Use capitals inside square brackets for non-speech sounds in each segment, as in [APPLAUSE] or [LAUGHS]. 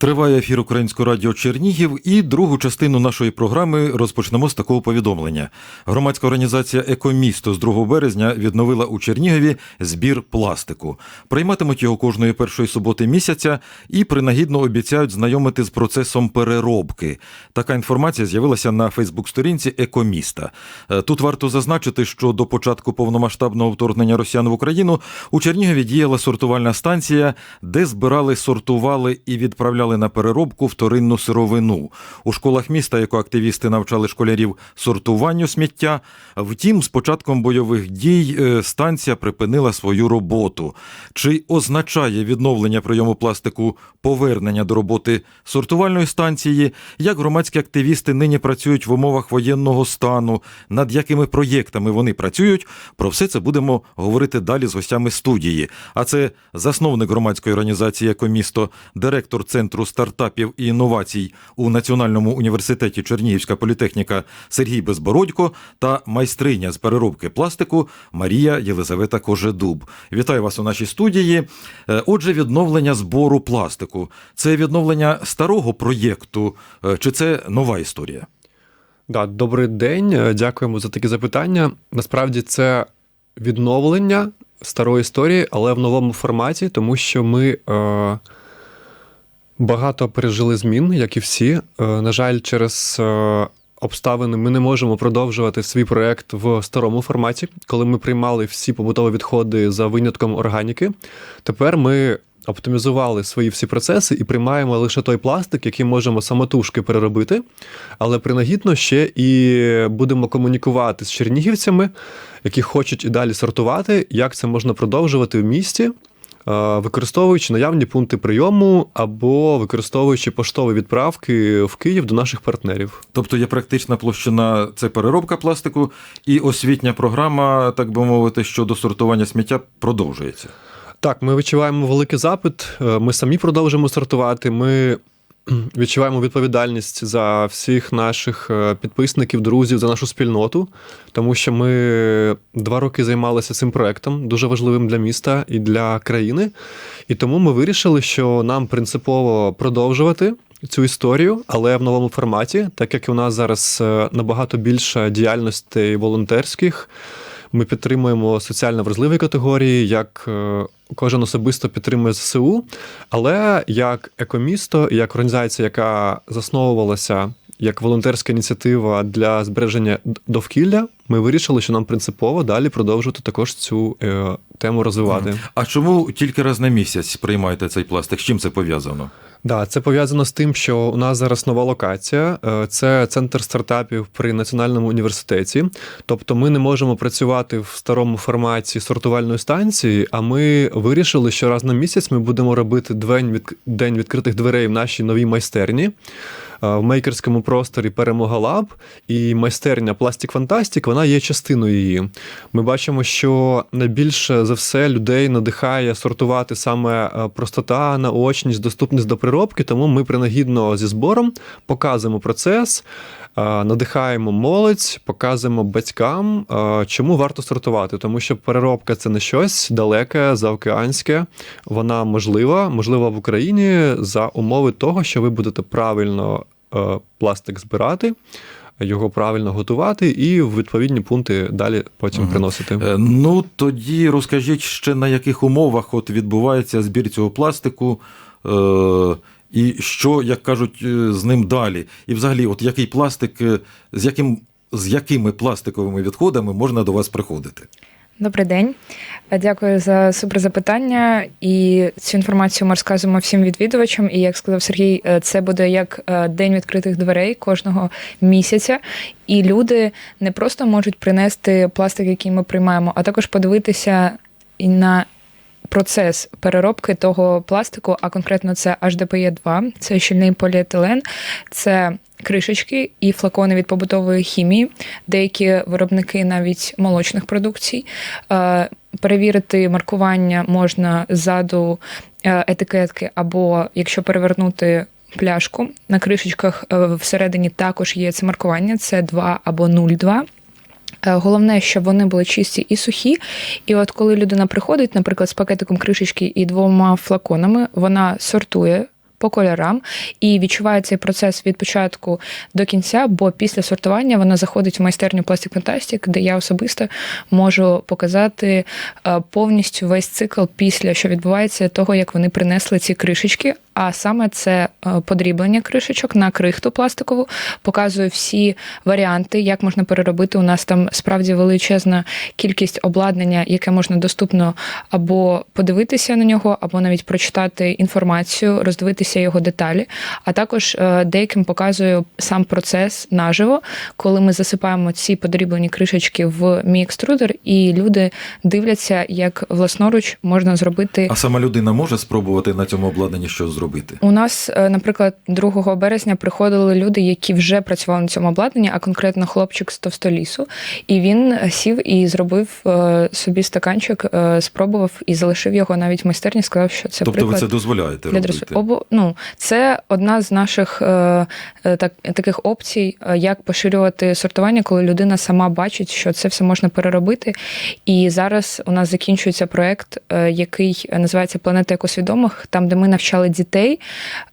Триває ефір Українського радіо Чернігів і другу частину нашої програми розпочнемо з такого повідомлення. Громадська організація Екомісто з 2 березня відновила у Чернігові збір пластику. Прийматимуть його кожної першої суботи місяця і принагідно обіцяють знайомити з процесом переробки. Така інформація з'явилася на Фейсбук-сторінці Екоміста. Е, Тут варто зазначити, що до початку повномасштабного вторгнення росіян в Україну у Чернігові діяла сортувальна станція, де збирали, сортували і відправляли на переробку вторинну сировину. У школах міста екоактивісти навчали школярів сортуванню сміття. Втім, з початком бойових дій е, станція припинила свою роботу. Чи означає відновлення прийому пластику повернення до роботи сортувальної станції? Як громадські активісти нині працюють в умовах воєнного стану? Над якими проєктами вони працюють? Про все це будемо говорити далі з гостями студії. А це засновник громадської організації «Екомісто», директор центру стартапів і інновацій у Національному університеті Чернігівська політехніка Сергій Безбородько та майстриня з переробки пластику Марія Єлизавета Кожедуб. Вітаю вас у нашій студії. Е, Отже, відновлення збору пластику це відновлення старого проєкту, е, чи це нова історія? Да, добрий день, е, дякуємо за такі запитання. Насправді це відновлення старої історії, але в новому форматі, тому що ми е, багато пережили змін, як і всі. Е, на жаль, через е, обставини ми не можемо продовжувати свій проект в старому форматі, коли ми приймали всі побутові відходи за винятком органіки. Тепер ми. Оптимізували свої всі процеси і приймаємо лише той пластик, який можемо самотужки переробити, але принагідно ще і будемо комунікувати з чернігівцями, які хочуть і далі сортувати, як це можна продовжувати в місті, використовуючи наявні пункти прийому або використовуючи поштові відправки в Київ до наших партнерів. Тобто є практична площина це переробка пластику, і освітня програма, так би мовити, щодо сортування сміття продовжується. Так, ми відчуваємо великий запит. е, Ми самі продовжимо сортувати. Ми [CLEARS THROAT] відчуваємо відповідальність за всіх наших е, підписників, друзів, за нашу спільноту, тому що ми два роки займалися цим проектом, дуже важливим для міста і для країни. І тому ми вирішили, що нам принципово продовжувати. Цю історію, але в новому форматі, так як у нас зараз е, набагато більше діяльностей волонтерських, ми підтримуємо соціально вразливі категорії, як е, кожен особисто підтримує ЗСУ. Але як екомісто, як організація, яка засновувалася як волонтерська ініціатива для збереження довкілля, ми вирішили, що нам принципово далі продовжувати також цю е, тему розвивати. А чому тільки раз на місяць приймаєте цей пластик? З чим це пов'язано? Да, це пов'язано з тим, що у нас зараз нова локація. Е, Це центр стартапів при національному університеті. Тобто, ми не можемо працювати в старому форматі сортувальної станції. А ми вирішили, що раз на місяць ми будемо робити день від день відкритих дверей в нашій новій майстерні. Е, В мейкерському просторі Перемога Лаб і майстерня Пластик Фантастик, вона є частиною її. Ми бачимо, що найбільше за все людей надихає сортувати саме е, простота, наочність, доступність до приробки, тому ми принагідно зі збором показуємо процес, надихаємо молодь, показуємо батькам, е, чому варто сортувати, тому що переробка це не щось далеке, заокеанське. Вона можлива, можлива в Україні за умови того, що ви будете правильно е, пластик збирати. Його правильно готувати і в відповідні пункти далі потім Мгм. приносити. Е, Ну тоді розкажіть ще на яких умовах от відбувається збір цього пластику. І що, як кажуть, е, з ним далі? І взагалі, от який пластик, е, з яким з якими пластиковими відходами можна до вас приходити? Добрий день. Е, Дякую за суперзапитання. І цю інформацію ми розказуємо всім відвідувачам. І як сказав Сергій, це буде як день відкритих дверей кожного місяця. І люди не просто можуть принести пластик, який ми приймаємо, а також подивитися і на процес переробки того пластику, а конкретно це HDPE 2 це щільний поліетилен, це кришечки і флакони від побутової хімії, деякі виробники навіть молочних продукцій. Е, Перевірити маркування можна ззаду е, етикетки, або якщо перевернути пляшку на кришечках е, всередині також є це маркування, це 2 або 0,2. Е, Головне, щоб вони були чисті і сухі. І от коли людина приходить, наприклад, з пакетиком кришечки і двома флаконами, вона сортує по кольорам і відчуває цей процес від початку до кінця, бо після сортування вона заходить в майстерню Plastic Fantastic, де я особисто можу показати е, повністю весь цикл після що відбувається того, як вони принесли ці кришечки. А саме це е, подріблення кришечок на крихту пластикову, показую всі варіанти, як можна переробити. У нас там справді величезна кількість обладнання, яке можна доступно або подивитися на нього, або навіть прочитати інформацію, роздивитися його деталі. А також е, деяким показую сам процес наживо, коли ми засипаємо ці подріблені кришечки в мій екструдер, і люди дивляться, як власноруч можна зробити. А сама людина може спробувати на цьому обладнанні щось зробити? У нас, е, наприклад, 2 березня приходили люди, які вже працювали на цьому обладнанні, а конкретно хлопчик з товстолісу. І він сів і зробив е, собі стаканчик, е, спробував і залишив його навіть в майстерні. Сказав, що це тобто приклад ви це дозволяєте для робити? дресу. Обо, ну, це одна з наших е, е, так, таких опцій, е, як поширювати сортування, коли людина сама бачить, що це все можна переробити. І зараз у нас закінчується проект, е, який називається Планета екосвідомих, там, де ми навчали дітей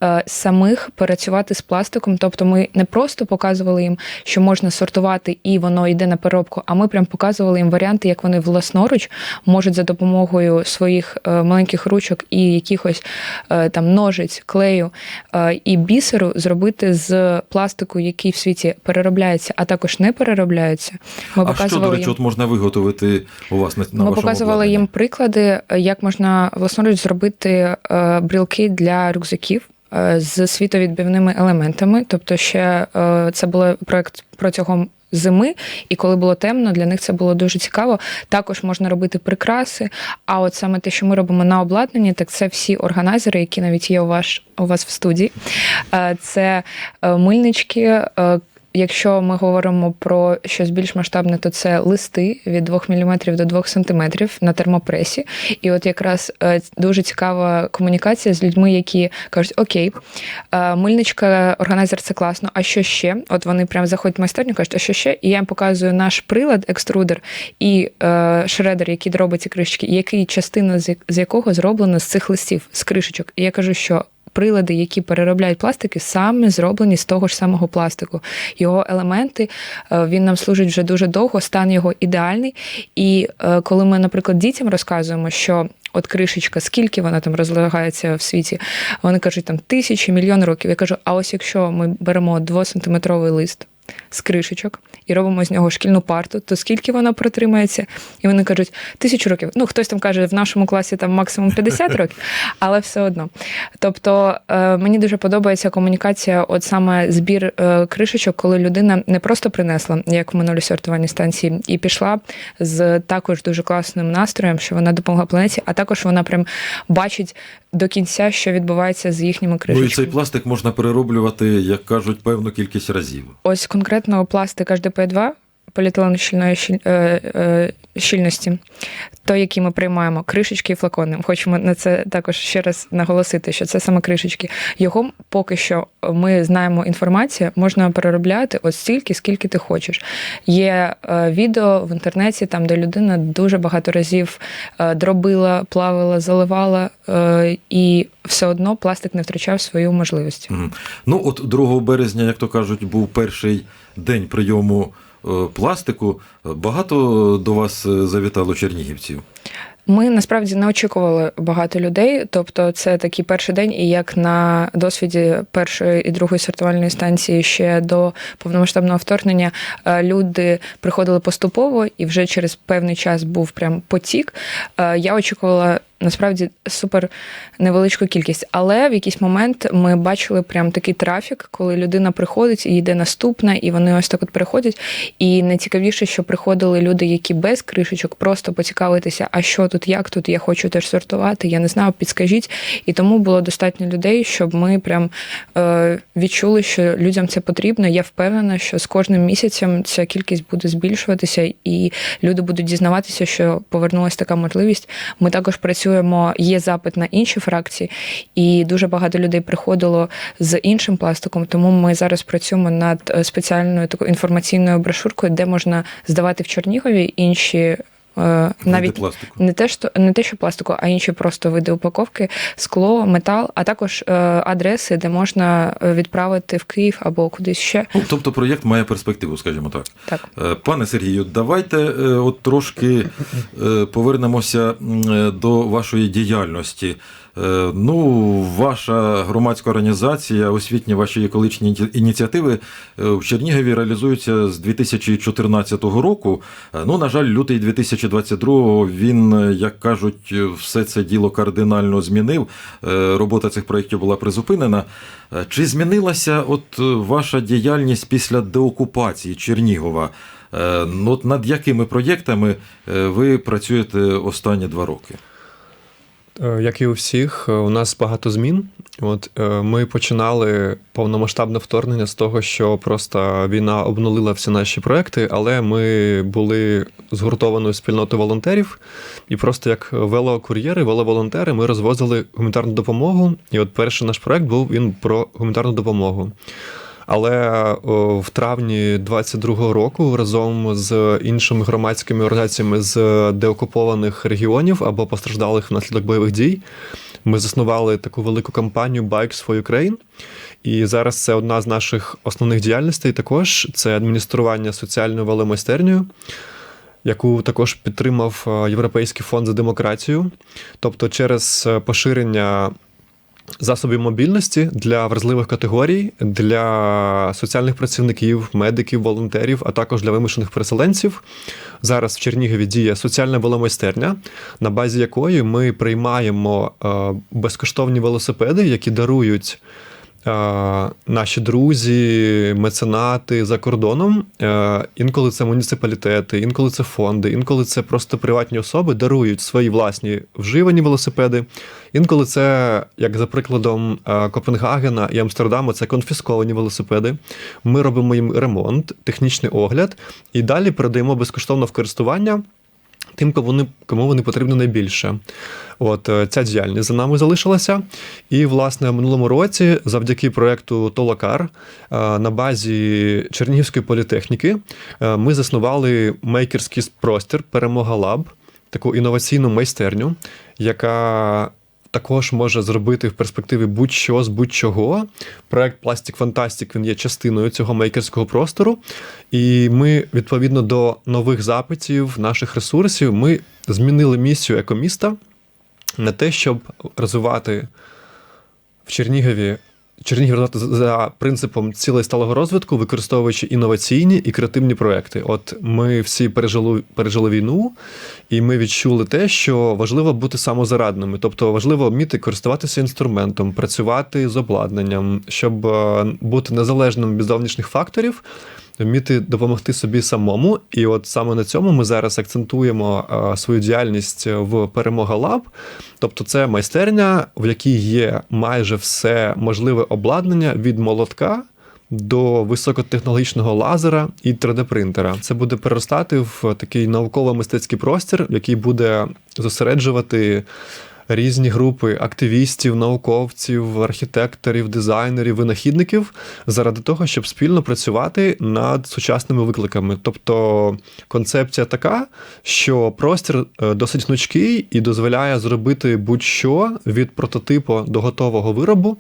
е, самих працювати з пластиком. Тобто ми не просто показували їм, що можна сортувати і воно йде на переробку, а ми прям показували їм варіанти, як вони власноруч можуть за допомогою своїх е, маленьких ручок і якихось е, там ножиць, клею е, і бісеру зробити з пластику, який в світі переробляється, а також не переробляється. Ми а що, до показували речі, їм. от можна виготовити у вас на, на Ми показували обладнання? їм приклади, е, як можна власноруч зробити е, брілки для рюкзаків. Е, З світовідбивними елементами, тобто ще е, це був проект протягом зими, і коли було темно, для них це було дуже цікаво. Також можна робити прикраси. А от саме те, що ми робимо на обладнанні, так це всі органайзери, які навіть є у вас у вас в студії. Е, Це мильнички. Якщо ми говоримо про щось більш масштабне, то це листи від 2 мм до 2 см на термопресі. І от якраз е, дуже цікава комунікація з людьми, які кажуть: Окей, е, мильничка, органайзер це класно. А що ще? От вони прям заходять в майстерню, кажуть, а що ще? І я їм показую наш прилад, екструдер і е, шредер, який робить ці кришечки, який частина з якого зроблена з цих листів, з кришечок. І я кажу, що. Прилади, які переробляють пластики, саме зроблені з того ж самого пластику. Його елементи е, він нам служить вже дуже довго, стан його ідеальний. І е, коли ми, наприклад, дітям розказуємо, що от кришечка, скільки вона там розлагається в світі, вони кажуть там тисячі, мільйон років. Я кажу, а ось якщо ми беремо двосантиметровий лист. З кришечок і робимо з нього шкільну парту, то скільки вона протримається? І вони кажуть, тисячу років. Ну, хтось там каже, в нашому класі там максимум 50 [LAUGHS] років, але все одно. Тобто е, мені дуже подобається комунікація, от саме збір е, кришечок, коли людина не просто принесла, як в минулій сортувальній станції, і пішла з також дуже класним настроєм, що вона допомогла планеті, а також вона прям бачить до кінця, що відбувається з їхніми Ну і цей пластик можна перероблювати, як кажуть, певну кількість разів. Ось конкретно пластик HDP2 поліетилену щільної щіль- е, е, щільності, той, який ми приймаємо, кришечки і флакони. Хочемо на це також ще раз наголосити, що це саме кришечки. Його поки що ми знаємо інформацію, можна переробляти от стільки, скільки ти хочеш. Є е, відео в інтернеті, там, де людина дуже багато разів е, дробила, плавила, заливала, е, і все одно пластик не втрачав свою можливість. Ну, от 2 березня, як то кажуть, був перший день прийому е, пластику. Багато до вас е, завітало чернігівців. Ми насправді не очікували багато людей. Тобто, це такий перший день, і як на досвіді першої і другої сортувальної станції ще до повномасштабного вторгнення е, люди приходили поступово, і вже через певний час був прям потік. Е, Я очікувала. Насправді супер невеличку кількість, але в якийсь момент ми бачили прям такий трафік, коли людина приходить і йде наступна, і вони ось так от переходять. І найцікавіше, що приходили люди, які без кришечок, просто поцікавитися, а що тут, як тут, я хочу теж сортувати, я не знаю, підскажіть. І тому було достатньо людей, щоб ми прям е, відчули, що людям це потрібно. Я впевнена, що з кожним місяцем ця кількість буде збільшуватися, і люди будуть дізнаватися, що повернулася така можливість. Ми також працюємо, є запит на інші фракції, і дуже багато людей приходило з іншим пластиком. Тому ми зараз працюємо над е, спеціальною такою інформаційною брошуркою, де можна здавати в Чернігові інші навіть Види пластику. не те, що не те, що пластику, а інші просто види упаковки, скло, метал, а також е, адреси, де можна е, відправити в Київ або кудись ще. Ну, тобто проєкт має перспективу, скажімо так. Так. Е, Пане Сергію, давайте е, от трошки е, повернемося е, до вашої діяльності. Е, Ну, ваша громадська організація, освітні ваші екологічні ініціативи е, в Чернігові реалізуються з 2014 року. Е, Ну, на жаль, лютий 2022 він, як кажуть, все це діло кардинально змінив. Робота цих проєктів була призупинена. Чи змінилася от ваша діяльність після деокупації Чернігова? Ну, от над якими проєктами ви працюєте останні два роки? Е, Як і у всіх, е, у нас багато змін. От е, ми починали повномасштабне вторгнення з того, що просто війна обнулила всі наші проекти, але ми були згуртованою спільнотою волонтерів, і просто як велокур'єри, веловолонтери, ми розвозили гуманітарну допомогу. І от перший наш проект був він про гуманітарну допомогу. Але в травні 22-го року разом з іншими громадськими організаціями з деокупованих регіонів або постраждалих внаслідок бойових дій ми заснували таку велику кампанію Bikes for Ukraine. І зараз це одна з наших основних діяльностей. Також це адміністрування соціальною веломайстернею, яку також підтримав е, Європейський фонд за демократію. Тобто, через е, поширення засобів мобільності для вразливих категорій, для соціальних працівників, медиків, волонтерів, а також для вимушених переселенців. Зараз в Чернігові діє соціальна веломайстерня, на базі якої ми приймаємо е, безкоштовні велосипеди, які дарують. Е, Наші друзі, меценати за кордоном, е, інколи це муніципалітети, інколи це фонди, інколи це просто приватні особи дарують свої власні вживані велосипеди. Інколи це, як за прикладом е, Копенгагена і Амстердаму, це конфісковані велосипеди. Ми робимо їм ремонт, технічний огляд і далі передаємо безкоштовно в користування. Тим, кому вони, потрібні найбільше. От е, ця діяльність за нами залишилася. І, власне, в минулому році, завдяки проєкту Толокар е, на базі Чернігівської політехніки е, ми заснували мейкерський простір Перемога Лаб, таку інноваційну майстерню, яка також може зробити в перспективі будь-що з будь-чого. Проект Plastic Fantastic він є частиною цього мейкерського простору. І ми, відповідно до нових запитів, наших ресурсів, ми змінили місію екоміста на те, щоб розвивати в Чернігові. Чернігів розвивати за принципом цілей сталого розвитку, використовуючи інноваційні і креативні проекти. От ми всі пережили, пережили війну, і ми відчули те, що важливо бути самозарадними, тобто важливо вміти користуватися інструментом, працювати з обладнанням, щоб е, бути незалежним від зовнішніх факторів. Вміти допомогти собі самому, і от саме на цьому ми зараз акцентуємо е, свою діяльність в Перемога Лаб. Тобто, це майстерня, в якій є майже все можливе обладнання від молотка до високотехнологічного лазера і 3D-принтера. Це буде переростати в такий науково-мистецький простір, який буде зосереджувати різні групи активістів, науковців, архітекторів, дизайнерів, винахідників заради того, щоб спільно працювати над сучасними викликами. Тобто концепція така, що простір е, досить гнучкий і дозволяє зробити будь-що від прототипу до готового виробу.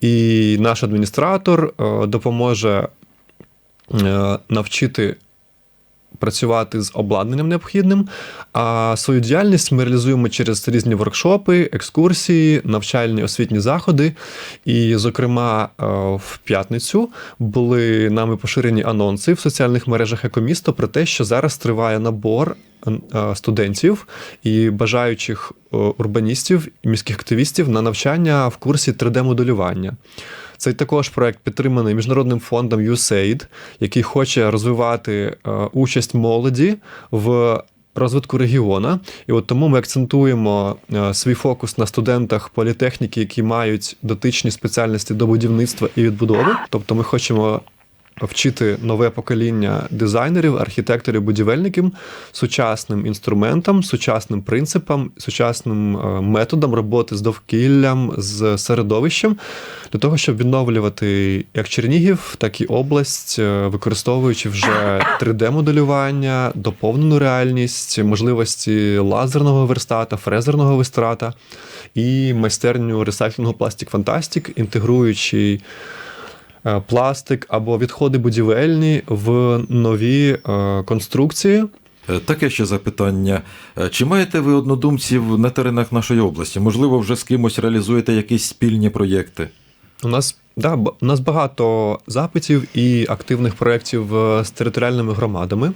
І наш адміністратор е, допоможе е, навчити працювати з обладнанням необхідним. А свою діяльність ми реалізуємо через різні воркшопи, екскурсії, навчальні освітні заходи. І, зокрема, е, в п'ятницю були нами поширені анонси в соціальних мережах екомісто про те, що зараз триває набор. е, Студентів і бажаючих е, урбаністів і міських активістів на навчання в курсі 3D-моделювання. Цей також проект підтриманий міжнародним фондом USAID, який хоче розвивати е, участь молоді в розвитку регіона. І от тому ми акцентуємо е, свій фокус на студентах політехніки, які мають дотичні спеціальності до будівництва і відбудови. Тобто ми хочемо вчити нове покоління дизайнерів, архітекторів, будівельників сучасним інструментам, сучасним принципам, сучасним е, методам роботи з довкіллям, з середовищем, для того, щоб відновлювати як Чернігів, так і область, е, використовуючи вже 3D-моделювання, доповнену реальність, можливості лазерного верстата, фрезерного верстата і майстерню ресайклінгу Plastic Fantastic, інтегруючи пластик або відходи будівельні в нові е, конструкції. Е, Таке ще запитання. Е, Чи маєте ви однодумців на теренах нашої області? Можливо, вже з кимось реалізуєте якісь спільні проєкти? У нас да, у нас багато запитів і активних проєктів е, з територіальними громадами.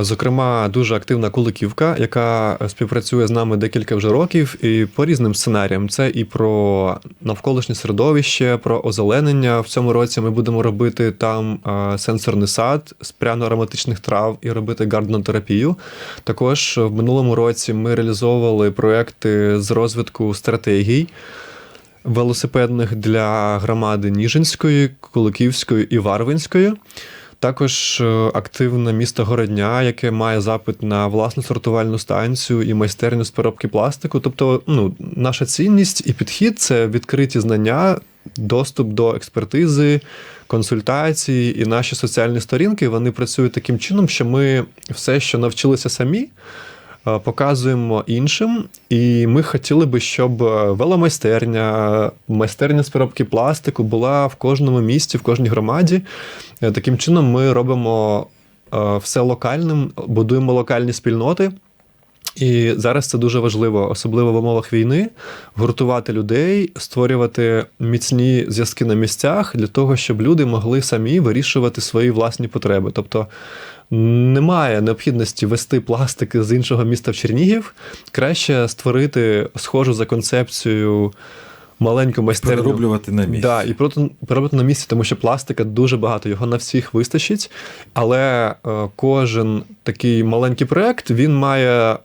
Зокрема, дуже активна Куликівка, яка співпрацює з нами декілька вже років, і по різним сценаріям. Це і про навколишнє середовище, про озеленення. В цьому році ми будемо робити там сенсорний сад з пряно-ароматичних трав і робити гарденотерапію. Також в минулому році ми реалізовували проекти з розвитку стратегій велосипедних для громади Ніжинської, Куликівської і Варвинської. Також е, активне місто Городня, яке має запит на власну сортувальну станцію і майстерню з переробки пластику. Тобто, ну, наша цінність і підхід це відкриті знання, доступ до експертизи, консультації і наші соціальні сторінки вони працюють таким чином, що ми все, що навчилися самі, показуємо іншим. І ми хотіли би, щоб е, веломайстерня, майстерня з переробки пластику була в кожному місті, в кожній громаді. Е, Таким чином, ми робимо е, все локальним, будуємо локальні спільноти. І зараз це дуже важливо, особливо в умовах війни, гуртувати людей, створювати міцні зв'язки на місцях для того, щоб люди могли самі вирішувати свої власні потреби. Тобто немає необхідності вести пластики з іншого міста в Чернігів. Краще створити схожу за концепцію. маленьку майстерню. Перероблювати на місці. Да, і переробити на місці, тому що пластика дуже багато, його на всіх вистачить. Але е, кожен такий маленький проект він має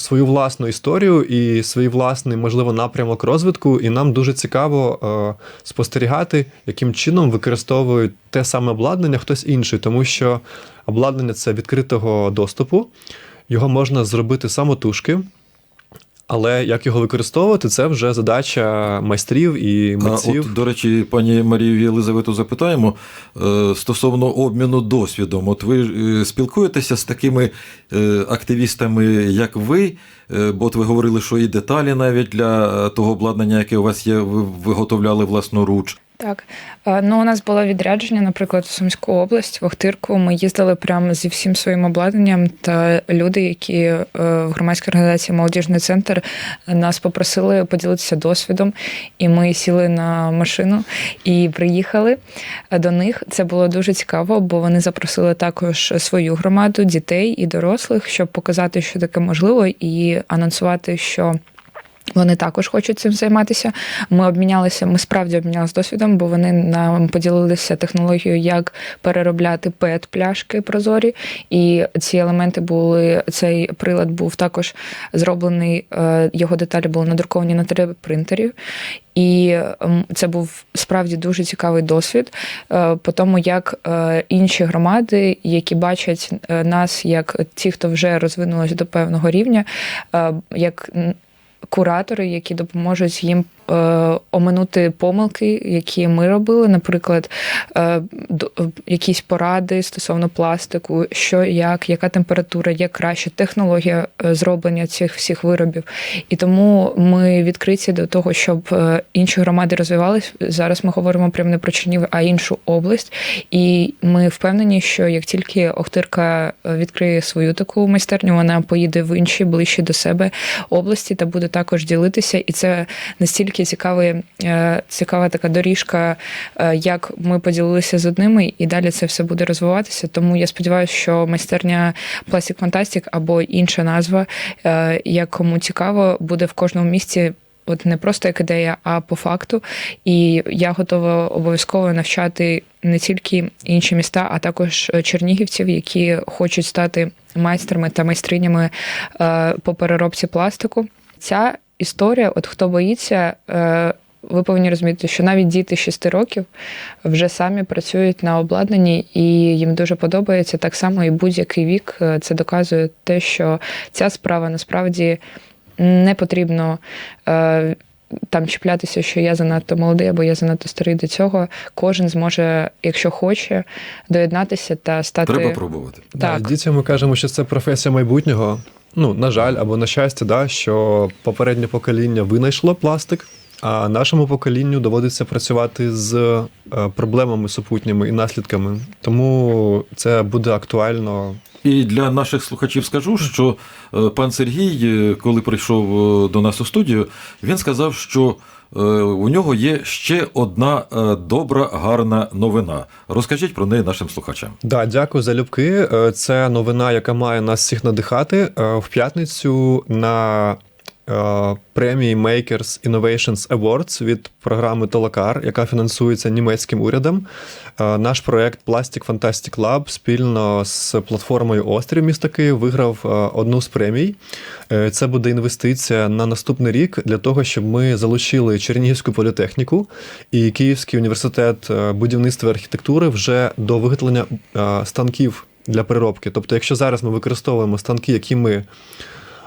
свою власну історію і свій власний, можливо, напрямок розвитку. І нам дуже цікаво е, спостерігати, яким чином використовують те саме обладнання хтось інший, тому що обладнання це відкритого доступу, його можна зробити самотужки. Але як його використовувати, це вже задача майстрів і А митців. от, до речі, пані Марію Єлизавету запитаємо е, стосовно обміну досвідом. От ви е, спілкуєтеся з такими е, активістами, як ви, бо от ви говорили, що і деталі навіть для того обладнання, яке у вас є, ви виготовляли власноруч. Так, Е, ну у нас було відрядження, наприклад, в Сумську область, в Охтирку. Ми їздили прямо зі всім своїм обладнанням. Та люди, які е, в громадській організації Молодіжний центр нас попросили поділитися досвідом, і ми сіли на машину і приїхали до них. Це було дуже цікаво, бо вони запросили також свою громаду, дітей і дорослих, щоб показати, що таке можливо, і анонсувати, що. Вони також хочуть цим займатися. Ми обмінялися, ми справді обмінялися досвідом, бо вони нам поділилися технологією, як переробляти пет пляшки прозорі. І ці елементи були. Цей прилад був також зроблений. е, Його деталі були надруковані на 3D-принтері. І ем, це був справді дуже цікавий досвід е, по тому, як е, інші громади, які бачать нас як ті, хто вже розвинулися до певного рівня, як куратори, які допоможуть їм оминути помилки, які ми робили, наприклад, е, е, якісь поради стосовно пластику, що як, яка температура, як краще, технологія е, зроблення цих всіх виробів. І тому ми відкриті до того, щоб е, інші громади розвивались. Зараз ми говоримо прямо не про Чернігів, а іншу область. І ми впевнені, що як тільки Охтирка е, відкриє свою таку майстерню, вона поїде в інші ближчі до себе області та буде також ділитися. І це настільки цікавий, е, цікава така доріжка, е, як ми поділилися з одними, і далі це все буде розвиватися. Тому я сподіваюся, що майстерня Plastic Fantastic або інша назва, е, як кому цікаво, буде в кожному місці. От не просто як ідея, а по факту. І я готова обов'язково навчати не тільки інші міста, а також чернігівців, які хочуть стати майстрами та майстринями по переробці пластику. Ця історія, от хто боїться, е, ви повинні розуміти, що навіть діти 6 років вже самі працюють на обладнанні, і їм дуже подобається. Так само і будь-який вік е, це доказує те, що ця справа насправді не потрібно. Е, там чіплятися, що я занадто молодий або я занадто старий до цього. Кожен зможе, якщо хоче, доєднатися та стати Треба пробувати. Да, дітям ми кажемо, що це професія майбутнього. Ну, на жаль, або на щастя, да, що попереднє покоління винайшло пластик, а нашому поколінню доводиться працювати з е, проблемами супутніми і наслідками. Тому це буде актуально. І для наших слухачів скажу, що е, пан Сергій, е, коли прийшов до нас у студію, він сказав, що у нього є ще одна е, добра, гарна новина. Розкажіть про неї нашим слухачам. Да, дякую за любки. Е, Це новина, яка має нас всіх надихати. Е, В п'ятницю на е, премії Makers Innovations Awards від програми Толокар, яка фінансується німецьким урядом. е, Наш проект Plastic Fantastic Lab спільно з платформою Острів міста Київ виграв е, одну з премій. Е, Це буде інвестиція на наступний рік для того, щоб ми залучили Чернігівську політехніку і Київський університет е, будівництва і архітектури вже до виготовлення е, станків для переробки. Тобто, якщо зараз ми використовуємо станки, які ми е,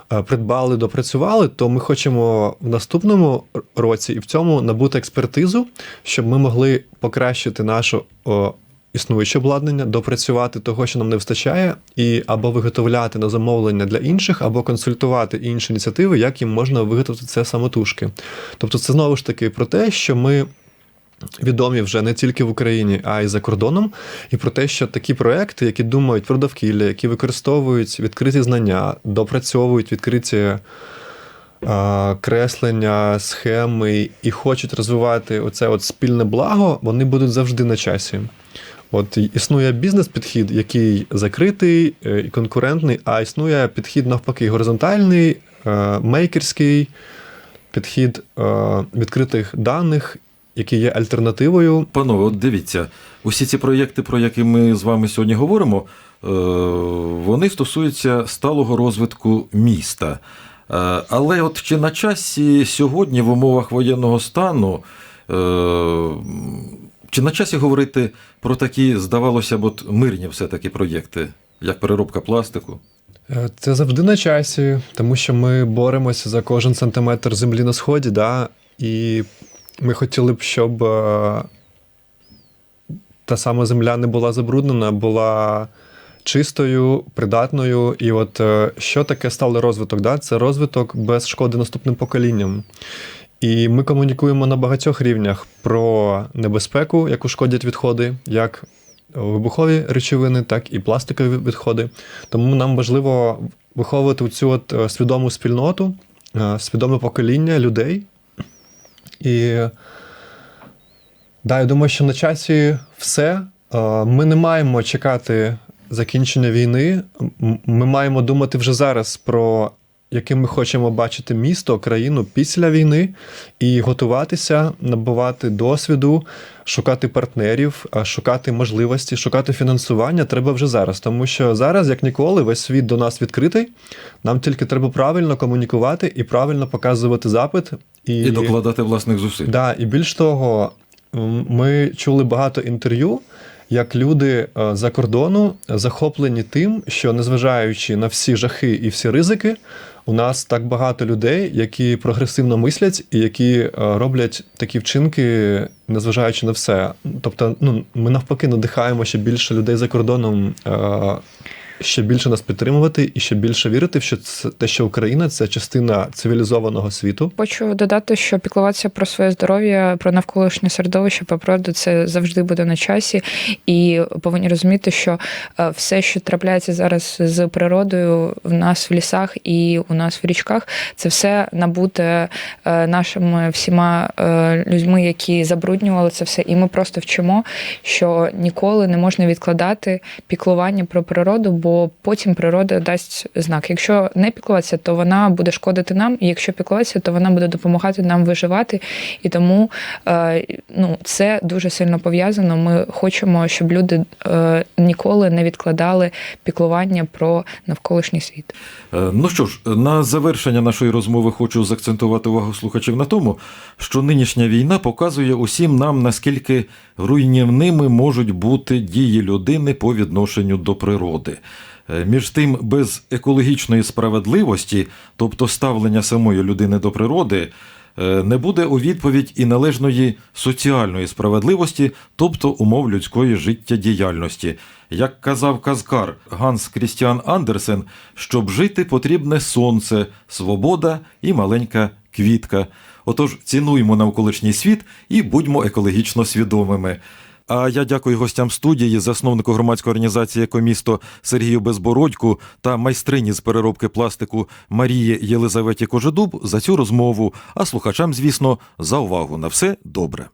придбали, допрацювали, то ми хочемо в наступному році і в цьому набути експертизу, щоб ми могли покращити наше о, існуюче обладнання, допрацювати того, що нам не вистачає, і або виготовляти на замовлення для інших, або консультувати інші ініціативи, як їм можна виготовити це самотужки. Тобто, це знову ж таки про те, що ми відомі вже не тільки в Україні, а й за кордоном, і про те, що такі проекти, які думають про довкілля, які використовують відкриті знання, допрацьовують відкриті креслення, схеми і хочуть розвивати оце от спільне благо, вони будуть завжди на часі. От існує бізнес-підхід, який закритий е, і конкурентний, а існує підхід навпаки горизонтальний, е, мейкерський, підхід е, відкритих даних, який є альтернативою. Панове, от дивіться, усі ці проєкти, про які ми з вами сьогодні говоримо, е, вони стосуються сталого розвитку міста. Е, Але от чи на часі сьогодні в умовах воєнного стану, е, чи на часі говорити про такі, здавалося б, от мирні все-таки проєкти, як переробка пластику? Це завжди на часі, тому що ми боремося за кожен сантиметр землі на сході, да? і ми хотіли б, щоб е, та сама земля не була забруднена, була чистою, придатною. І от е, що таке сталий розвиток? Да? Це розвиток без шкоди наступним поколінням. І ми комунікуємо на багатьох рівнях про небезпеку, яку шкодять відходи, як вибухові речовини, так і пластикові відходи. Тому нам важливо виховувати цю е, свідому спільноту, свідоме покоління людей. І да, я думаю, що на часі все. Е, Ми не маємо чекати закінчення війни. Ми маємо думати вже зараз про яким ми хочемо бачити місто, країну після війни, і готуватися, набувати досвіду, шукати партнерів, шукати можливості, шукати фінансування треба вже зараз. Тому що зараз, як ніколи, весь світ до нас відкритий. Нам тільки треба правильно комунікувати і правильно показувати запит. І докладати власних зусиль. Да, і більш того, ми чули багато інтерв'ю, як люди е, за кордону захоплені тим, що незважаючи на всі жахи і всі ризики, у нас так багато людей, які прогресивно мислять і які е, роблять такі вчинки, незважаючи на все. Тобто, ну ми навпаки надихаємо ще більше людей за кордоном. Ще більше нас підтримувати і ще більше вірити, що це те, що Україна це частина цивілізованого світу. Хочу додати, що піклуватися про своє здоров'я, про навколишнє середовище, по правду, це завжди буде на часі, і повинні розуміти, що е, все, що трапляється зараз з природою в нас в лісах і у нас в річках, це все набуте е, нашими всіма е, людьми, які забруднювали це все. І ми просто вчимо, що ніколи не можна відкладати піклування про природу, бо потім природа дасть знак. Якщо не піклуватися, то вона буде шкодити нам, і якщо піклуватися, то вона буде допомагати нам виживати. І тому е, ну, це дуже сильно пов'язано. Ми хочемо, щоб люди е, ніколи не відкладали піклування про навколишній світ. Е, Ну що ж, на завершення нашої розмови хочу заакцентувати увагу слухачів на тому, що нинішня війна показує усім нам, наскільки руйнівними можуть бути дії людини по відношенню до природи. Е, Між тим, без екологічної справедливості, тобто ставлення самої людини до природи, е, не буде у відповідь і належної соціальної справедливості, тобто умов людської життєдіяльності. Як казав казкар Ганс Крістіан Андерсен, щоб жити потрібне сонце, свобода і маленька квітка. Отож, цінуймо навколишній світ і будьмо екологічно свідомими. А я дякую гостям студії, засновнику громадської організації «Екомісто» Сергію Безбородьку та майстрині з переробки пластику Марії Єлизаветі Кожедуб за цю розмову, а слухачам, звісно, за увагу на все добре.